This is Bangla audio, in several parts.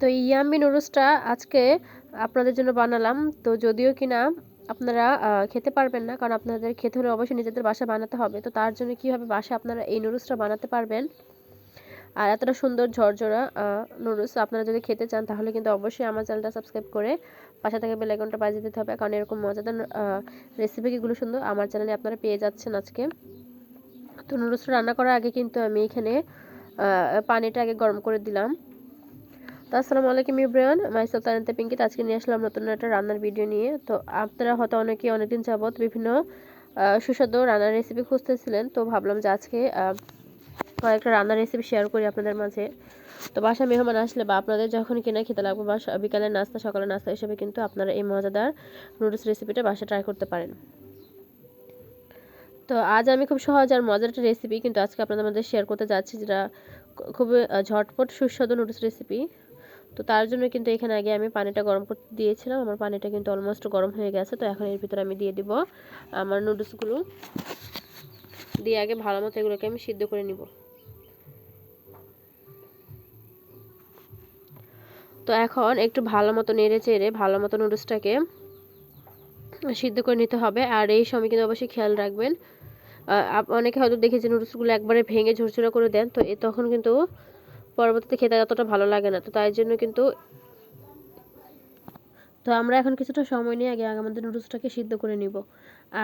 তো এই ইয়াম্মি নুডলসটা আজকে আপনাদের জন্য বানালাম। তো যদিও কিনা আপনারা খেতে পারবেন না, কারণ আপনাদের খেতে হলে অবশ্যই নিজেদের বাসা বানাতে হবে। তো তার জন্য কীভাবে বাসা আপনারা এই নুডলসটা বানাতে পারবেন? আর এতটা সুন্দর ঝরঝরা নুডলস আপনারা যদি খেতে চান, তাহলে কিন্তু অবশ্যই আমার চ্যানেলটা সাবস্ক্রাইব করে পাশে থেকে বেলাইকনটা বাজিয়ে দিতে হবে, কারণ এরকম মজাদার রেসিপিগুলো সুন্দর আমার চ্যানেলে আপনারা পেয়ে যাচ্ছেন আজকে। তো নুডলসটা রান্না করার আগে কিন্তু আমি এখানে পানিটা আগে গরম করে দিলাম। তো আসসালামু আলাইকুম ইব্রাহিম। মাইসেল তানিতে পিঙ্কিত। আজকে নিয়ে আসলাম নতুন একটা রান্নার ভিডিও নিয়ে। তো আপনারা হয়তো অনেকে অনেকদিন যাবৎ বিভিন্ন সুস্বাদু রান্নার রেসিপি খুঁজতেছিলেন। তো ভাবলাম যে আজকে কয়েকটা রান্নার রেসিপি শেয়ার করি আপনাদের মাঝে। তো বাসা মেহমান আসলে বা আপনাদের যখন কিনা খেতে লাগবে বা বিকালের নাস্তা সকালের নাস্তা হিসেবে কিন্তু আপনারা এই মজাদার নুডলস রেসিপিটা বাসা ট্রাই করতে পারেন। তো আজ আমি খুব সহজ আর মজার একটা রেসিপি কিন্তু আজকে আপনাদের মধ্যে শেয়ার করতে যাচ্ছি যেটা খুবই ঝটপট সুস্বাদু নুডলস রেসিপি তো তার জন্য কিন্তু এখানে আগে আমি পানিটা গরম করতে দিয়েছিলাম। আমার পানিটা কিন্তু অলমোস্ট গরম হয়ে গেছে, তো এখন এর ভিতরে আমি দিয়ে দিব আমার নুডলসগুলো দিয়ে আগে ভালো মতো এগুলোকে আমি সিদ্ধ করে নিব। তো এখন একটু ভালো মতো নেড়ে চেড়ে ভালো মতো নুডলসটাকে সিদ্ধ করে নিতে হবে। আর এই সময় কিন্তু অবশ্যই খেয়াল রাখবেন। অনেকে হয়তো দেখেছি নুডলসগুলো একবারে ভেঙে ঝরঝরা করে দেন, তো তখন কিন্তু পরবর্তীতে খেতে এতটা ভালো লাগে না। তো তাই জন্য কিন্তু তো আমরা এখন কিছুটা সময় নিয়ে আগে আমাদের নুডলসটাকে সিদ্ধ করে নিব।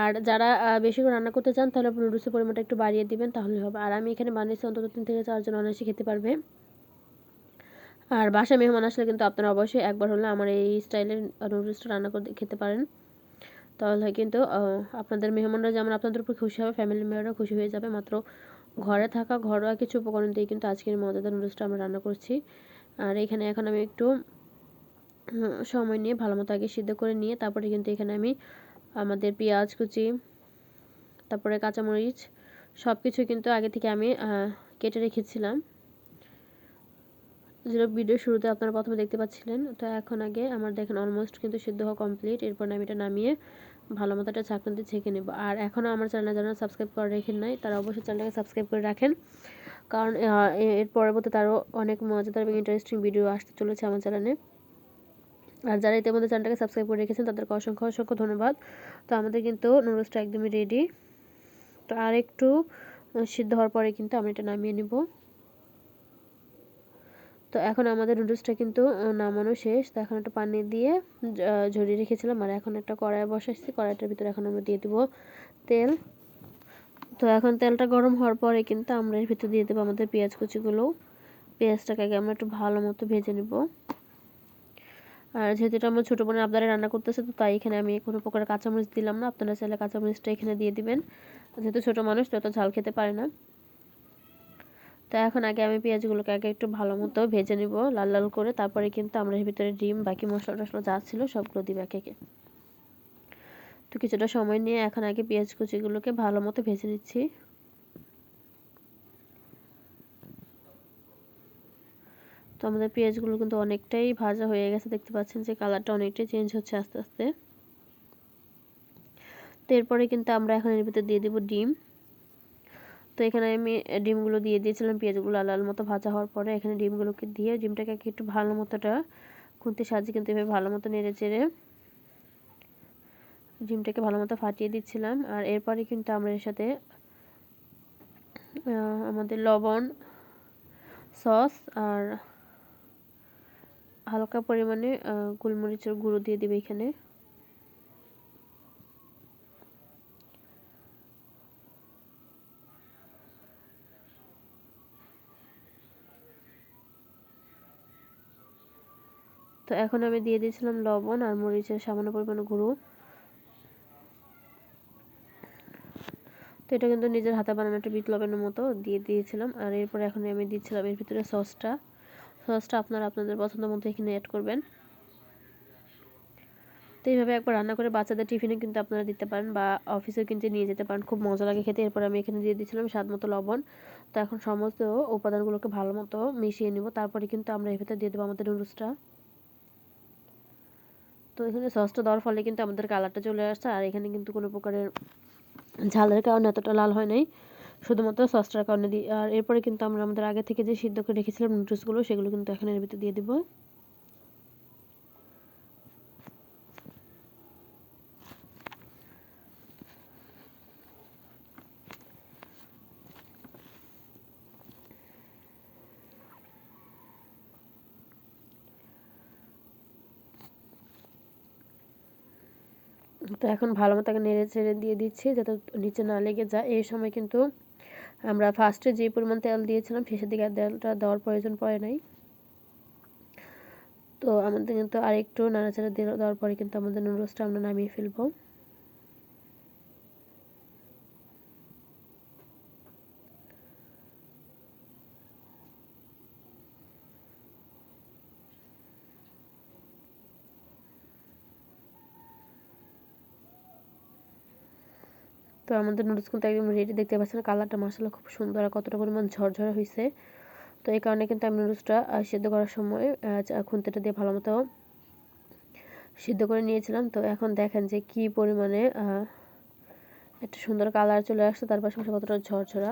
আর যারা বেশি করে রান্না করতে চান তাহলে নুডলসের পরিমাণটা একটু বাড়িয়ে দিবেন তাহলে হবে। আর আমি এখানে বানিয়েছি অন্তত তিন থেকে চারজন অনায়াসে খেতে পারবে। আর বাসায় মেহমান আসলে কিন্তু আপনারা অবশ্যই একবার হলে আমার এই স্টাইলের নুডলসটা রান্না করে খেতে পারেন। তাহলে কিন্তু আপনাদের মেহমানরা যেমন আপনাদের উপর খুশি হবে ফ্যামিলি মেম্বাররা খুশি হয়ে যাবে। মাত্র ঘরে থাকা ঘরোয়া কিছু উপকরণ দিয়ে কিন্তু আজকের মজাদার নুডলসটা আমরা রান্না করছি। আর এখানে এখন আমি একটু সময় নিয়ে ভালো মতো আগে সিদ্ধ করে নিয়ে তারপরে কিন্তু এখানে আমি আমাদের পেঁয়াজ, কুচি, তারপরে কাঁচামরিচ সব কিছু কিন্তু আগে থেকে আমি কেটে রেখেছিলাম। যেটা ভিডিও শুরুতে আপনারা প্রথমে দেখতে পাচ্ছিলেন তো এখন আগে আমার দেখেন অলমোস্ট কিন্তু সিদ্ধ হওয়া কমপ্লিট এরপর আমি এটা নামিয়ে ভালো মতো একটা চাকনিতে ছেঁকে নেব। আর এখনও আমার চ্যানেল যারা সাবস্ক্রাইব করে রেখেন নাই, তারা অবশ্যই চ্যানেলটাকে সাবস্ক্রাইব করে রাখেন। কারণ এর পরবর্তীতে আরও অনেক মজাদার এবং ইন্টারেস্টিং ভিডিও আসতে চলেছে আমার চ্যানেলে আর যারা ইতিমধ্যে চ্যানেলটাকে সাবস্ক্রাইব করে রেখেছেন, তাদেরকে অসংখ্য অসংখ্য ধন্যবাদ। তো আমাদের কিন্তু নুডলসটা একদমই রেডি তো আর একটু সিদ্ধ হওয়ার পরে কিন্তু আমি এটা নামিয়ে নেব। তো এখন আমাদের নুডলসটা কিন্তু নামানো শেষ। তো এখন একটা পানি দিয়ে ঝরিয়ে রেখেছিলাম। আর এখন একটা কড়াই বসাচ্ছি কড়াইটার ভিতরে এখন আমরা দিয়ে দেবো তেল। তো এখন তেলটা গরম হওয়ার পরে কিন্তু আমরা এর ভিতরে দিয়ে দেবো আমাদের পেঁয়াজ কুচিগুলো। পেঁয়াজটাকে আগে আমরা একটু ভালো মতো ভেজে নেব। আর যেহেতু এটা আমার ছোটো বোনের আপনারা রান্না করতেছে, তো তাই এখানে আমি কোনো প্রকার কাঁচামরিচ দিলাম না। আপনারা চাইলে কাঁচামরিচটা এখানে দিয়ে দিবেন। যেহেতু ছোটো মানুষ তত ঝাল খেতে পারে না। তো এখন আগে আমি পেঁয়াজগুলোকে আগে একটু ভালো মতো ভেজে নিব, লাল লাল করে। তারপরে কিন্তু আমরা এর ভিতরে ডিম, বাকি মশলা টশলা যা ছিল সবগুলো দিব একে তো কিছুটা সময় নিয়ে এখন আগে পেঁয়াজ কুচিগুলোকে ভালো মতো ভেজে নিচ্ছি। তো আমাদের পেঁয়াজগুলো কিন্তু অনেকটাই ভাজা হয়ে গেছে, দেখতে পাচ্ছেন যে কালারটা অনেকটাই চেঞ্জ হচ্ছে আস্তে আস্তে। তো এরপরে কিন্তু আমরা এখন এর ভিতরে দিয়ে দেবো ডিম। তো এখানে আমি ডিমগুলো দিয়ে দিয়েছিলাম, পেঁয়াজগুলো লাল মতো ভাজা হওয়ার পরে এখানে ডিমগুলোকে দিয়ে ডিমটাকে একটু ভালো মতোটা খুঁতে সাজিয়ে কিন্তু এভাবে ভালো মতো নেড়ে চেড়ে ডিমটাকে ভালো মতো ফাটিয়ে দিচ্ছিলাম। আর এরপরে কিন্তু আমরা এর সাথে আমাদের লবণ, সস আর হালকা পরিমাণে গোলমরিচের গুঁড়ো দিয়ে দিবে এখানে। তো এখন আমি দিয়ে দিয়েছিলাম লবণ আর মরিচের সামান্য পরিমাণে গুঁড়ো। তো এটা কিন্তু নিজের হাতে বানানো একটা বিট লবণের মতো দিয়ে দিয়েছিলাম। আর এরপরে এখন আমি দিচ্ছিলাম এর ভিতরে সসটা। সসটা আপনারা আপনাদের পছন্দ মতো এখানে অ্যাড করবেন। তো এইভাবে একবার রান্না করে বাচ্চাদের টিফিনে কিন্তু আপনারা দিতে পারেন বা অফিসেও কিন্তু নিয়ে যেতে পারেন। খুব মজা লাগে খেতে। এরপর আমি এখানে দিয়ে দিয়েছিলাম স্বাদ মতো লবণ। তো এখন সমস্ত উপাদানগুলোকে ভালো মতো মিশিয়ে নিব। তারপরে কিন্তু আমরা এর ভিতরে দিয়ে দেবো আমাদের নুডলসটা। তো এখানে সসটা দেওয়ার ফলে কিন্তু আমাদের কালারটা চলে আসছে, আর এখানে কিন্তু কোনো প্রকারের ঝালের কারণে এতটা লাল হয় নাই। শুধুমাত্র সসটার কারণে দিই আর এরপরে কিন্তু আমরা আমাদের আগে থেকে যে সিদ্ধ করে রেখেছিলাম নুডলসগুলো সেগুলো কিন্তু এখন এর ভিতরে দিয়ে দিব। তো এখন ভালো মতো নেড়ে ছেড়ে দিয়ে দিচ্ছি যাতে নিচে না লেগে যায়। এই সময় কিন্তু আমরা ফার্স্টে যে পরিমাণ তেল দিয়েছিলাম, শেষের দিকে তেলটা দেওয়ার প্রয়োজন পড়ে নাই। তো আমাদের কিন্তু আরেকটু নাড়াচাড়া দেওয়ার পরে কিন্তু আমাদের নুডলসটা আমরা নামিয়ে ফেলব। তো আমাদের নুডলস কিন্তু একদম রেডি দেখতে পাচ্ছেন কালারটা মশলা খুব সুন্দর আর কতটা পরিমাণ ঝরঝরে হয়েছে তো এই কারণে কিন্তু আমি নুডলসটা সেদ্ধ করার সময় খুন্তিটা দিয়ে ভালো মতো সিদ্ধ করে নিয়েছিলাম। তো এখন দেখেন যে কি পরিমাণে একটা সুন্দর কালার চলে আসছে, তার পাশাপাশি কতটা ঝরঝরা।